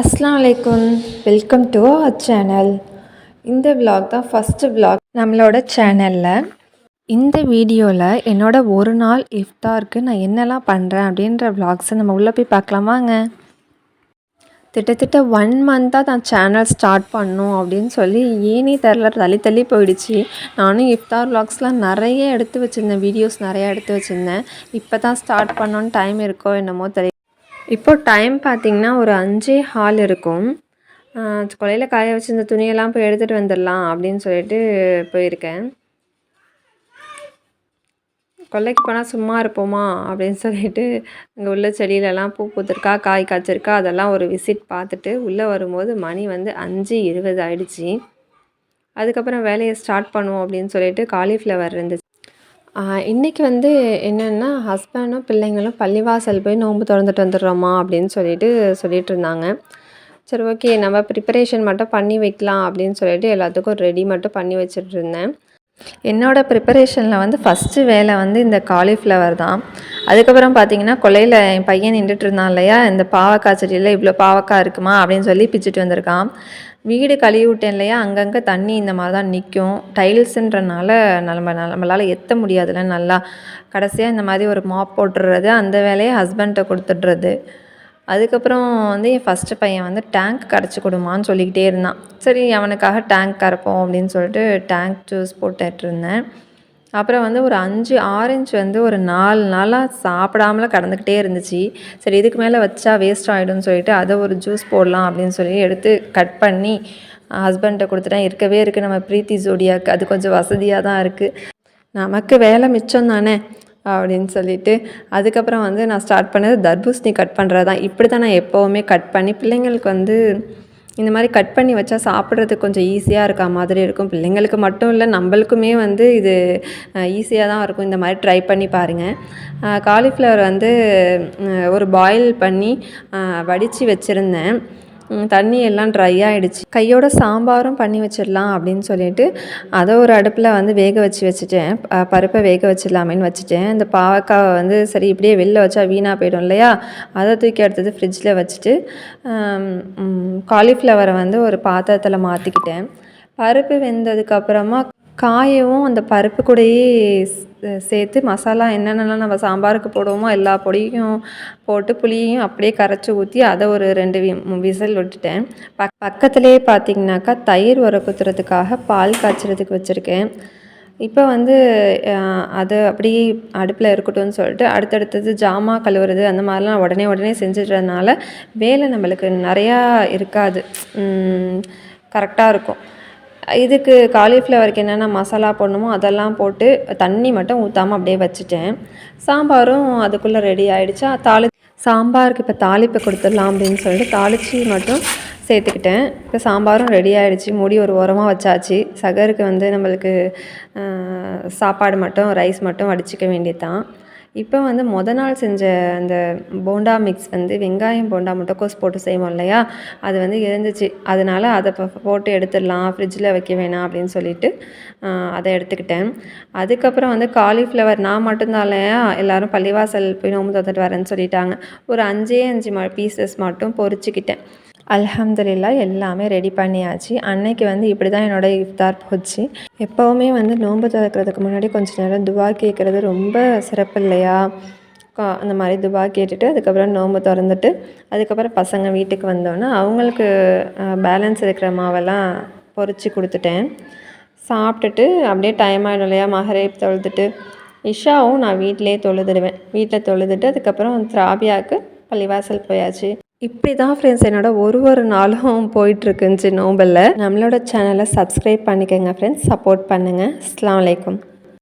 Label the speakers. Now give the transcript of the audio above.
Speaker 1: அஸ்லாம் வலைக்கும் welcome to our channel இந்த vlog தான் ஃபஸ்ட்டு vlog. நம்மளோட சேனலில் இந்த வீடியோவில் என்னோட ஒரு நாள் இஃப்தாருக்கு நான் என்னெல்லாம் பண்ணுறேன் அப்படின்ற vlogs-அ நம்ம உள்ளே போய் பார்க்கலாமாங்க கிட்டத்தட்ட ஒன் மந்த்தாக நான் சேனல் ஸ்டார்ட் பண்ணும் அப்படின்னு சொல்லி ஏனே தெரில தள்ளி தள்ளி போயிடுச்சு. நானும் இஃப்தார் vlogsலாம் நிறைய எடுத்து வச்சுருந்தேன் வீடியோஸ் நிறையா எடுத்து வச்சுருந்தேன். இப்போ தான் ஸ்டார்ட் பண்ணோன்னு டைம் இருக்கோ என்னமோ தெரியல. இப்போ டைம் பார்த்திங்கன்னா ஒரு அஞ்சே ஹால் இருக்கும். கொலையில் காய வச்சிருந்த துணியெல்லாம் போய் எடுத்துகிட்டு வந்துடலாம் அப்படின்னு சொல்லிட்டு போயிருக்கேன். கொல்லைக்கு போனால் சும்மா இருப்போமா அப்படின்னு சொல்லிட்டு அங்கே உள்ள செடியிலலாம் பூ பூத்திருக்கா காய் காய்ச்சிருக்கா அதெல்லாம் ஒரு விசிட் பார்த்துட்டு உள்ளே வரும்போது மணி வந்து அஞ்சு இருபது ஆயிடுச்சு. அதுக்கப்புறம் வேலையை ஸ்டார்ட் பண்ணுவோம் அப்படின்னு சொல்லிட்டு காலிஃப்ளவர் இருந்துச்சு. இன்றைக்கி வந்து என்னென்னா ஹஸ்பண்டும் பிள்ளைங்களும் பள்ளிவாசல் போய் நோன்பு திறந்துட்டு வந்துடுறோமா அப்படின்னு சொல்லிட்டு சொல்லிட்டு இருந்தாங்க. சரி ஓகே நம்ம ப்ரிப்பரேஷன் மட்டும் பண்ணி வைக்கலாம் அப்படின்னு சொல்லிட்டு எல்லாத்துக்கும் ரெடி மட்டும் பண்ணி வச்சுட்டு இருந்தேன். என்னோடய ப்ரிப்பரேஷனில் வந்து ஃபஸ்ட்டு வேலை வந்து இந்த காலிஃப்ளவர் தான். அதுக்கப்புறம் பார்த்தீங்கன்னா கொல்லையில் என் பையன் நின்றுட்டு இருந்தான் இல்லையா? இந்த பாவக்காய் செடியில் இவ்வளோ பாவக்காய் இருக்குமா? அப்படின்னு சொல்லி பிச்சுட்டு வந்திருக்கான். வீடு கழுவி விட்டேன் இல்லையா? அங்கங்கே தண்ணி இந்த மாதிரி தான் நிற்கும் டைல்ஸுன்றனால நம்ம நம்மளால் எத்த முடியாதுல்ல நல்லா. கடைசியாக இந்த மாதிரி ஒரு மாப் போட்டுடுறது அந்த வேலையை ஹஸ்பண்ட்டை கொடுத்துட்றது. அதுக்கப்புறம் வந்து என் ஃபஸ்ட்டு பையன் வந்து டேங்க் கரைச்சி கொடுமான்னு சொல்லிக்கிட்டே இருந்தான். சரி அவனுக்காக டேங்க் கரைப்போம் அப்படின்னு சொல்லிட்டு டேங்க் ஜூஸ் போட்டுட்ருந்தேன் அப்புறம் வந்து ஒரு அஞ்சு ஆரஞ்சு வந்து ஒரு நாலு நாளாக சாப்பிடாமல கடந்துக்கிட்டே இருந்துச்சு. சரி இதுக்கு மேலே வச்சா வேஸ்ட் ஆகிடும்னு சொல்லிட்டு அதை ஒரு ஜூஸ் போடலாம் அப்படின்னு சொல்லி எடுத்து கட் பண்ணி ஹஸ்பண்ட்டை கொடுத்துட்டேன். இருக்கவே இருக்குது நம்ம ப்ரீத்தி ஜோடியாக்கு அது கொஞ்சம் வசதியாக தான் இருக்குது நமக்கு வேலை மிச்சம் தானே. அப்படின்னு சொல்லிட்டு அதுக்கப்புறம் வந்து நான் ஸ்டார்ட் பண்ணது தர்பூசணி கட் பண்ணுறது தான் இப்படி தான் நான் எப்போவுமே கட் பண்ணி பிள்ளைங்களுக்கு வந்து இந்த மாதிரி கட் பண்ணி வச்சா சாப்பிட்றதுக்கு கொஞ்சம் ஈஸியாக இருக்கா மாதிரி இருக்கும். பிள்ளைங்களுக்கு மட்டும் இல்லை நம்மளுக்குமே வந்து இது ஈஸியாக தான் இருக்கும். இந்த மாதிரி ட்ரை பண்ணி பாருங்கள் காலிஃப்ளவர் வந்து ஒரு பாயில் பண்ணி வடித்து வச்சுருந்தேன். தண்ணி எல்லாம் ட்ரை ஆகிடுச்சு கையோட சாம்பாரும் பண்ணி வச்சிடலாம் அப்படின்னு சொல்லிட்டு அதை ஒரு அடுப்பில் வந்து வேக வச்சு வச்சுட்டேன். பருப்பை வேக வச்சிடலாமேன்னு வச்சுட்டேன். இந்த பாவக்காவை வந்து சரி இப்படியே வெளில வச்சா வீணாக போயிடும் இல்லையா? அதை தூக்கி எடுத்தது ஃப்ரிட்ஜில் வச்சுட்டு காலிஃப்ளவரை வந்து ஒரு பாத்திரத்தில் மாற்றிக்கிட்டேன் பருப்பு வெந்ததுக்கப்புறமா காயவும் அந்த பருப்பு கூடயே சேர்த்து மசாலா என்னென்னலாம் நம்ம சாம்பாருக்கு போடுவோமோ எல்லா பொடியும் போட்டு புளியையும் அப்படியே கரைச்சி ஊற்றி அதை ஒரு ரெண்டு வி விசில் விட்டுட்டேன். பக் பக்கத்துலேயே பார்த்தீங்கன்னாக்கா தயிர் உர குத்துறதுக்காக பால் காய்ச்சறதுக்கு வச்சுருக்கேன். இப்போ வந்து அது அப்படியே அடுப்பில் இருக்கட்டும்னு சொல்லிட்டு அடுத்தடுத்தது ஜாமா கழுவுறது அந்த மாதிரிலாம் உடனே உடனே செஞ்சிடுறதுனால வேலை நம்மளுக்கு நிறையா இருக்காது. கரெக்டாக இருக்கும். இதுக்கு காலிஃப்ளவருக்கு என்னென்ன மசாலா போடணுமோ அதெல்லாம் போட்டு தண்ணி மட்டும் ஊற்றாமல் அப்படியே வச்சுட்டேன். சாம்பாரும் அதுக்குள்ளே ரெடி ஆகிடுச்சா தாளி சாம்பாருக்கு இப்போ தாளிப்பு கொடுத்துடலாம் அப்படின்னு சொல்லிட்டு தாளித்து மட்டும் சேர்த்துக்கிட்டேன். இப்போ சாம்பாரும் ரெடி ஆகிடுச்சி முடி ஒரு உரமாக வச்சாச்சு. சகருக்கு வந்து நம்மளுக்கு சாப்பாடு மட்டும் ரைஸ் மட்டும் வடிச்சிக்க வேண்டியது தான் இப்போ வந்து மொதல் நாள் செஞ்ச அந்த போண்டா மிக்ஸ் வந்து வெங்காயம் போண்டா முட்டைக்கோஸ் போட்டு செய்வோம் இல்லையா? அது வந்து இருந்துச்சு. அதனால் அதை போட்டு எடுத்துடலாம். ஃப்ரிட்ஜில் வைக்க வேணாம் அப்படின்னு சொல்லிட்டு அதை எடுத்துக்கிட்டேன். அதுக்கப்புறம் வந்து காலிஃப்ளவர் நான் மட்டும்தான் இல்லையா எல்லோரும் பள்ளிவாசல் போய் நோம்பு தந்துட்டு வரேன்னு சொல்லிட்டாங்க. ஒரு அஞ்சே அஞ்சு ம பீசஸ் மட்டும் பொறிச்சிக்கிட்டேன். அலமதுல்லா எல்லாமே ரெடி பண்ணியாச்சு. அன்னைக்கு வந்து இப்படி தான் என்னோடய இஃப்தார் போச்சு. எப்போவுமே வந்து நோன்பு திறக்கிறதுக்கு முன்னாடி கொஞ்சம் நேரம் துவா கேட்குறது ரொம்ப சிறப்பு இல்லையா? அந்த மாதிரி துவா கேட்டுட்டு அதுக்கப்புறம் நோன்பு திறந்துட்டு அதுக்கப்புறம் பசங்க வீட்டுக்கு வந்தோன்னே அவங்களுக்கு பேலன்ஸ் இருக்கிற மாவெல்லாம் பொறிச்சு கொடுத்துட்டேன். சாப்பிட்டுட்டு அப்படியே டைம் ஆகிடும் இல்லையா? மகரேப் தொழுதுட்டு இஷாவும் நான் வீட்டிலே தொழுதுடுவேன். வீட்டில் தொழுதுட்டு அதுக்கப்புறம் திராபியாவுக்கு பள்ளிவாசல் போயாச்சு. இப்படி தான் ஃப்ரெண்ட்ஸ் என்னோட ஒரு ஒரு நாளும் போயிட்டுருக்குச்சு நோம்பலில். நம்மளோட சேனலை சப்ஸ்கிரைப் பண்ணிக்கோங்க ஃப்ரெண்ட்ஸ் சப்போர்ட் பண்ணுங்கள் அஸ்லாம் வலைக்கம்